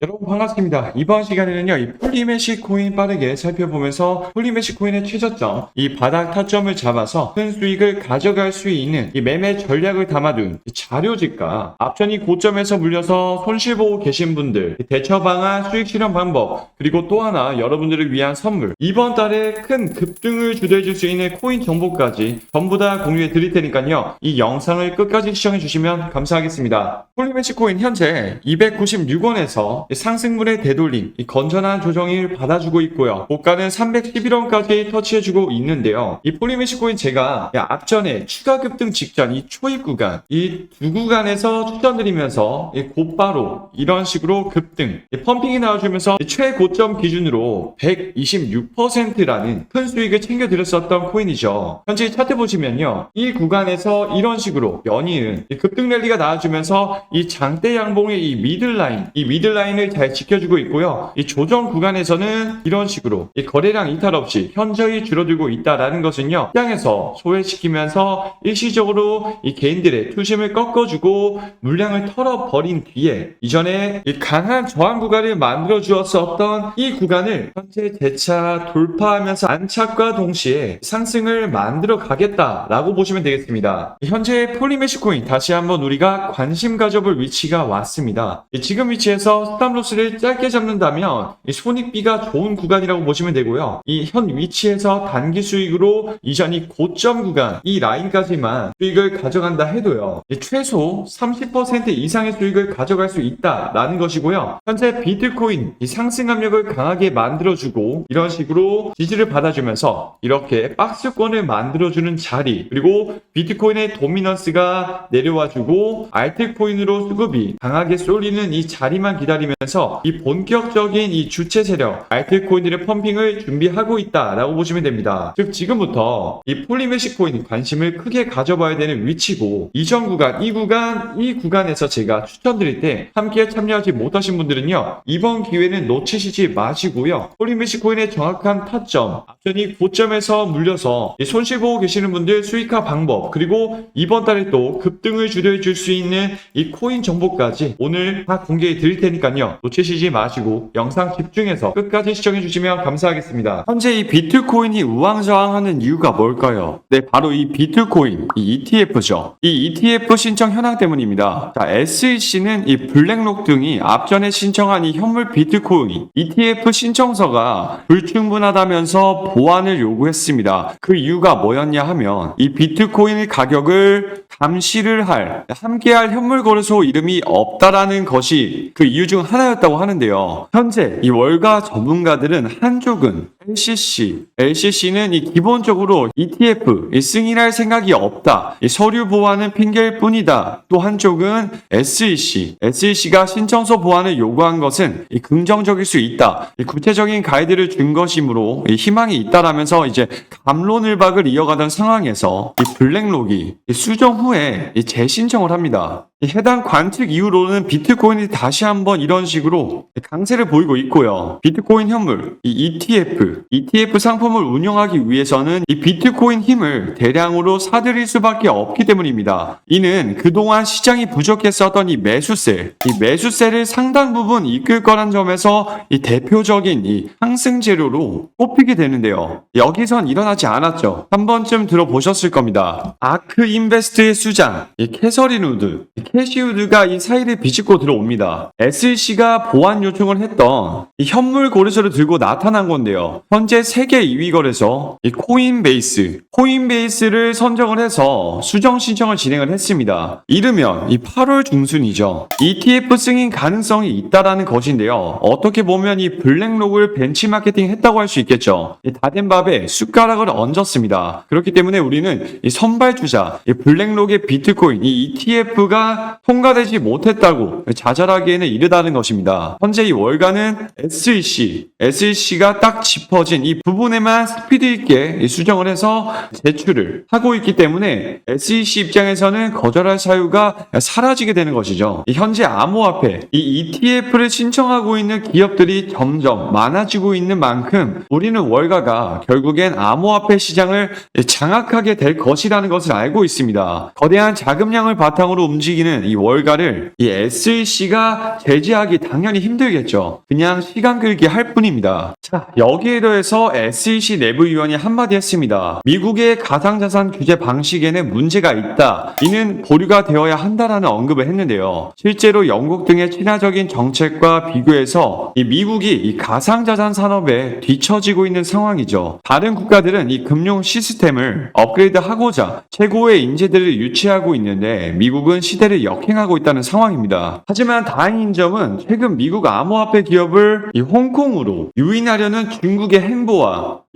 여러분 반갑습니다. 이번 시간에는요, 이 폴리메시 코인 빠르게 살펴보면서 폴리메시 코인의 최저점, 이 바닥 타점을 잡아서 큰 수익을 가져갈 수 있는 이 매매 전략을 담아둔 이 자료집과 앞전이 고점에서 물려서 손실 보고 계신 분들, 이 대처 방안, 수익 실현 방법, 그리고 또 하나 여러분들을 위한 선물, 이번 달에 큰 급등을 주도해 줄 수 있는 코인 정보까지 전부 다 공유해 드릴 테니까요, 이 영상을 끝까지 시청해 주시면 감사하겠습니다. 폴리메시 코인 현재 296원에서 상승물의 되돌림, 이 건전한 조정을 받아주고 있고요. 고가는 311원까지 터치해주고 있는데요. 이 폴리메시 코인 제가 앞전에 추가 급등 직전 이 초입 구간, 이 두 구간에서 추천드리면서 이 곧바로 이런 식으로 급등, 이 펌핑이 나와주면서 이 최고점 기준으로 126%라는 큰 수익을 챙겨드렸었던 코인이죠. 현재 차트 보시면요. 이 구간에서 이런 식으로 연이은 이 급등 랠리가 나와주면서 이 장대 양봉의 이 미들라인, 이 미들라인 을 잘 지켜주고 있고요. 이 조정 구간에서는 이런 식으로 이 거래량 이탈 없이 현저히 줄어들고 있다라는 것은요. 시장에서 소외시키면서 일시적으로 이 개인들의 투심을 꺾어주고 물량을 털어버린 뒤에 이전에 이 강한 저항 구간을 만들어 주었었던 이 구간을 현재 재차 돌파하면서 안착과 동시에 상승을 만들어 가겠다라고 보시면 되겠습니다. 현재 폴리메시 코인 다시 한번 우리가 관심 가져볼 위치가 왔습니다. 이 지금 위치에서 스탑 로스를 짧게 잡는다면 이 손익비가 좋은 구간이라고 보시면 되고요. 이 현 위치에서 단기 수익으로 이전이 고점 구간 이 라인까지만 수익을 가져간다 해도요. 이 최소 30% 이상의 수익을 가져갈 수 있다라는 것이고요. 현재 비트코인 이 상승 압력을 강하게 만들어주고 이런 식으로 지지를 받아주면서 이렇게 박스권을 만들어주는 자리 그리고 비트코인의 도미넌스가 내려와주고 알트코인으로 수급이 강하게 쏠리는 이 자리만 기다리면 서 이 본격적인 이 주체 세력 알트코인들의 펌핑을 준비하고 있다라고 보시면 됩니다. 즉 지금부터 이 폴리메시 코인 관심을 크게 가져봐야 되는 위치고 이전 구간 이 구간 이 구간에서 제가 추천드릴 때 함께 참여하지 못하신 분들은요 이번 기회는 놓치시지 마시고요 폴리메시 코인의 정확한 타점 앞전이 고점에서 물려서 이 손실 보고 계시는 분들 수익화 방법 그리고 이번 달에 또 급등을 주도해 줄 수 있는 이 코인 정보까지 오늘 다 공개해 드릴 테니까요 놓치시지 마시고 영상 집중해서 끝까지 시청해 주시면 감사하겠습니다 현재 이 비트코인이 우왕좌왕하는 이유가 뭘까요? 네 바로 이 비트코인 이 ETF죠 이 ETF 신청 현황 때문입니다 자 SEC는 이 블랙록 등이 앞전에 신청한 이 현물 비트코인 ETF 신청서가 불충분하다면서 보완을 요구했습니다. 그 이유가 뭐였냐 하면 이 비트코인의 가격을 감시를 할 함께할 현물 거래소 이름이 없다라는 것이 그 이유 중 하나였다고 하는데요. 현재 이 월가 전문가들은 한쪽은 LCC, LCC는 이 기본적으로 ETF 이 승인할 생각이 없다. 이 서류 보완은 핑계일 뿐이다. 또 한쪽은 SEC, SEC가 신청서 보완을 요구한 것은 이 긍정적일 수 있다. 이 구체적인 가이드를 준 것이므로 이 희망이 있다라면서 이제 감론을박을 이어가던 상황에서 이 블랙록이 이 수정 후에 이 재신청을 합니다. 이 해당 관측 이후로는 비트코인이 다시 한번 이런 식으로 강세를 보이고 있고요. 비트코인 현물, 이 ETF, ETF 상품을 운영하기 위해서는 이 비트코인 힘을 대량으로 사들일 수밖에 없기 때문입니다. 이는 그동안 시장이 부족했었던 이 매수세, 이 매수세를 상당 부분 이끌 거란 점에서 이 대표적인 이 상승 재료로 꼽히게 되는데요. 여기선 일어나지 않았죠. 한 번쯤 들어보셨을 겁니다. 아크 인베스트의 수장, 이 캐서린 우드, 이 캐시 우드가 이 사이를 비집고 들어옵니다. SEC가 보안 요청을 했던 이 현물 거래소를 들고 나타난 건데요. 현재 세계 2위 거래소 이 코인베이스, 코인베이스를 선정을 해서 수정 신청을 진행을 했습니다. 이르면 이 8월 중순이죠. ETF 승인 가능성이 있다라는 것인데요. 어떻게 보면 이 블랙록을 벤치마케팅 했다고 할 수 있겠죠. 이 다된 밥에 숟가락을 얹었습니다. 그렇기 때문에 우리는 이 선발주자, 이 블랙록의 비트코인, 이 ETF가 통과되지 못했다고 자잘하기에는 이르다는 것입니다. 현재 이 월가는 SEC, SEC가 딱 짚고 싶어진 이 부분에만 스피드 있게 이 수정을 해서 제출을 하고 있기 때문에 SEC 입장에서는 거절할 사유가 사라지게 되는 것이죠. 이 현재 암호화폐, 이 ETF를 신청하고 있는 기업들이 점점 많아지고 있는 만큼 우리는 월가가 결국엔 암호화폐 시장을 장악하게 될 것이라는 것을 알고 있습니다. 거대한 자금량을 바탕으로 움직이는 이 월가를 이 SEC가 제재하기 당연히 힘들겠죠. 그냥 시간 끌기 할 뿐입니다. 자, 여기에 더해서 SEC 내부위원이 한마디 했습니다. 미국의 가상자산 규제 방식에는 문제가 있다. 이는 보류가 되어야 한다라는 언급을 했는데요. 실제로 영국 등의 친화적인 정책과 비교해서 이 미국이 이 가상자산 산업에 뒤처지고 있는 상황이죠. 다른 국가들은 이 금융 시스템을 업그레이드하고자 최고의 인재들을 유치하고 있는데 미국은 시대를 역행하고 있다는 상황입니다. 하지만 다행인 점은 최근 미국 암호화폐 기업을 이 홍콩으로 유인하려는 중국 의 행보와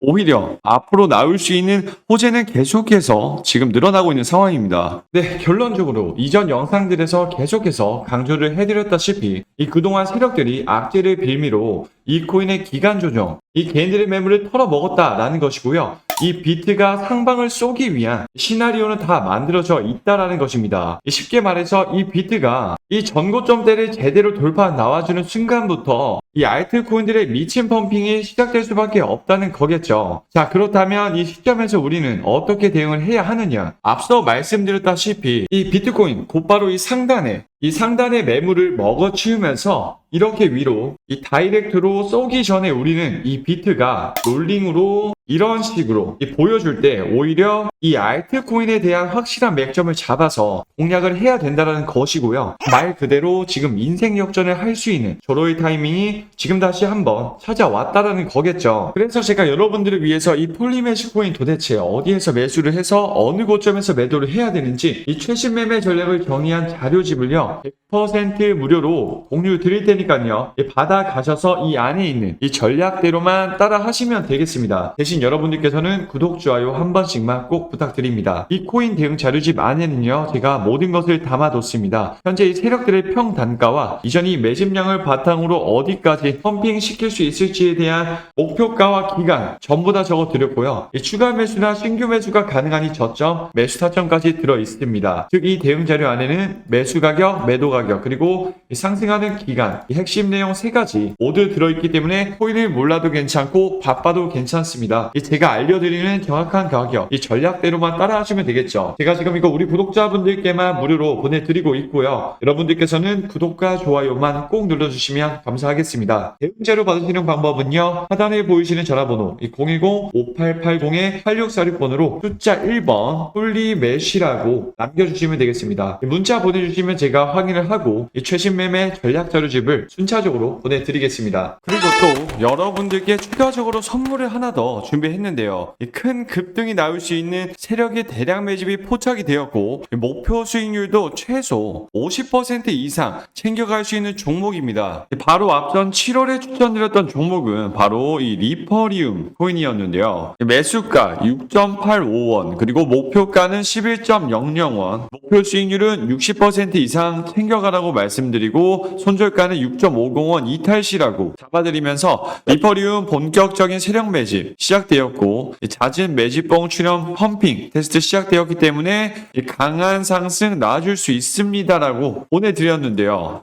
오히려 앞으로 나올 수 있는 호재는 계속해서 지금 늘어나고 있는 상황입니다. 네, 결론적으로 이전 영상들에서 계속해서 강조를 해드렸다시피 이 그동안 세력들이 악재를 빌미로 이 코인의 기간 조정, 이 개인들의 매물을 털어먹었다라는 것이고요. 이 비트가 상방을 쏘기 위한 시나리오는 다 만들어져 있다라는 것입니다. 쉽게 말해서 이 비트가 이 전고점대를 제대로 돌파 나와주는 순간부터 이 알트코인들의 미친 펌핑이 시작될 수밖에 없다는 거겠죠. 자, 그렇다면 이 시점에서 우리는 어떻게 대응을 해야 하느냐? 앞서 말씀드렸다시피 이 비트코인 곧바로 이 상단에 이 상단의 매물을 먹어 치우면서 이렇게 위로 이 다이렉트로 쏘기 전에 우리는 이 비트가 롤링으로 이런 식으로 이 보여줄 때 오히려 이 알트코인에 대한 확실한 맥점을 잡아서 공략을 해야 된다는 것이고요. 말 그대로 지금 인생 역전을 할 수 있는 저로의 타이밍이 지금 다시 한번 찾아왔다라는 거겠죠. 그래서 제가 여러분들을 위해서 이 폴리메시 코인 도대체 어디에서 매수를 해서 어느 고점에서 매도를 해야 되는지 이 최신 매매 전략을 정의한 자료집을요. 100% 무료로 공유 드릴 테니까요. 이 받아 가셔서 이 안에 있는 이 전략대로만 따라 하시면 되겠습니다. 대신 여러분들께서는 구독, 좋아요 한 번씩만 꼭 부탁드립니다. 이 코인 대응 자료집 안에는요. 제가 모든 것을 담아뒀습니다. 현재 이 세력들의 평 단가와 이전 이 매집량을 바탕으로 어디까지 펌핑 시킬 수 있을지에 대한 목표가와 기간 전부 다 적어 드렸고요. 이 추가 매수나 신규 매수가 가능한 이 저점, 매수 타점까지 들어 있습니다. 즉 이 대응 자료 안에는 매수 가격, 매도 가격, 그리고 이 상승하는 기간, 이 핵심 내용 세 가지 모두 들어있기 때문에 코인을 몰라도 괜찮고 바빠도 괜찮습니다. 이 제가 알려드리는 정확한 가격, 이 전략대로만 따라하시면 되겠죠. 제가 지금 이거 우리 구독자분들께만 무료로 보내드리고 있고요. 여러분들께서는 구독과 좋아요만 꼭 눌러주시면 감사하겠습니다. 대응자로 받으시는 방법은요. 하단에 보이시는 전화번호 010-5880-8646번으로 숫자 1번 홀리매시라고 남겨주시면 되겠습니다. 문자 보내주시면 제가 확인을 하고 이 최신 매매 전략 자료집을 순차적으로 보내드리겠습니다. 그리고 또 여러분들께 추가적으로 선물을 하나 더 준비했는데요. 이큰 급등이 나올 수 있는 세력의 대량 매집이 포착이 되었고 이 목표 수익률도 최소 50% 이상 챙겨갈 수 있는 종목입니다. 바로 앞선 7월에 추천드렸던 종목은 바로 이 리퍼리움 코인이었는데요. 매수가 6.85원 그리고 목표가는 11.00원 목표 수익률은 60% 이상 챙겨가라고 말씀드리고 손절가는 6.50원 이탈시라고 잡아드리면서 리퍼리움 본격적인 세력 매집 시작되었고 이 잦은 매집봉 출현 펌핑 테스트 시작되었기 때문에 이 강한 상승 나와줄 수 있습니다라고 보내드렸는데요.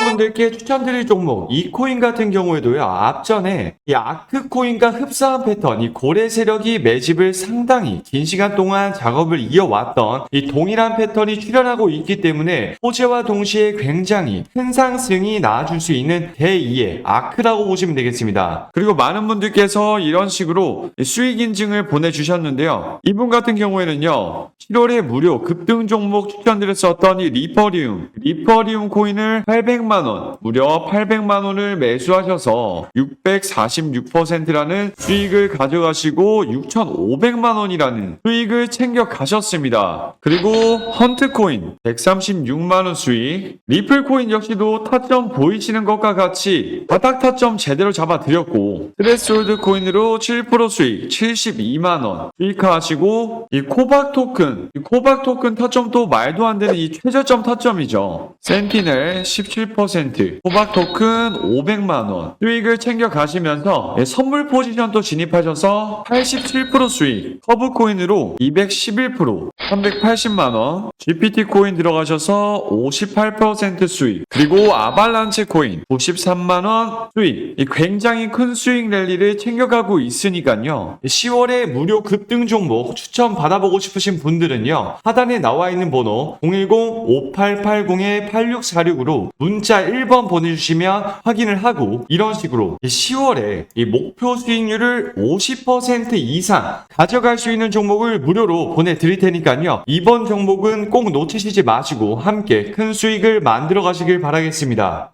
분들께 추천드릴 종목 이 코인 같은 경우에도요 앞전에 이 아크 코인과 흡사한 패턴 이 고래 세력이 매집을 상당히 긴 시간 동안 작업을 이어왔던 이 동일한 패턴이 출현하고 있기 때문에 호재와 동시에 굉장히 큰 상승이 나와줄 수 있는 대2의 아크라고 보시면 되겠습니다. 그리고 많은 분들께서 이런 식으로 수익 인증을 보내주셨는데요. 이분 같은 경우에는요, 7월에 무료 급등 종목 추천드렸었던 이 리퍼리움, 리퍼리움 코인을 800만 원, 무려 800만 원을 매수하셔서 646%라는 수익을 가져가시고 6,500만 원이라는 수익을 챙겨 가셨습니다. 그리고 헌트코인 136만 원 수익, 리플코인 역시도 타점 보이시는 것과 같이 바닥 타점 제대로 잡아 드렸고 트레스홀드 코인으로 7% 수익 72만 원. 수익하시고 이 코박 토큰 이 코박 토큰 타점도 말도 안 되는 이 최저점 타점이죠. 센티넬 17% 코박 토큰 500만원. 수익을 챙겨 가시면서 예, 선물 포지션도 진입하셔서 87% 수익 커브 코인으로 211% 380만원. GPT 코인 들어가셔서 58% 수익. 그리고 아발란체 코인 93만원 수익. 이 굉장히 큰 수익 랠리를 챙겨가고 있으니까요. 10월에 무료 급등 종목 추천 받아보고 싶으신 분들은요. 하단에 나와 있는 번호 010-5880-8646으로 문자 1번 보내주시면 확인을 하고 이런 식으로 10월에 이 목표 수익률을 50% 이상 가져갈 수 있는 종목을 무료로 보내드릴 테니까요 이번 종목은 꼭 놓치시지 마시고 함께 큰 수익을 만들어 가시길 바라겠습니다.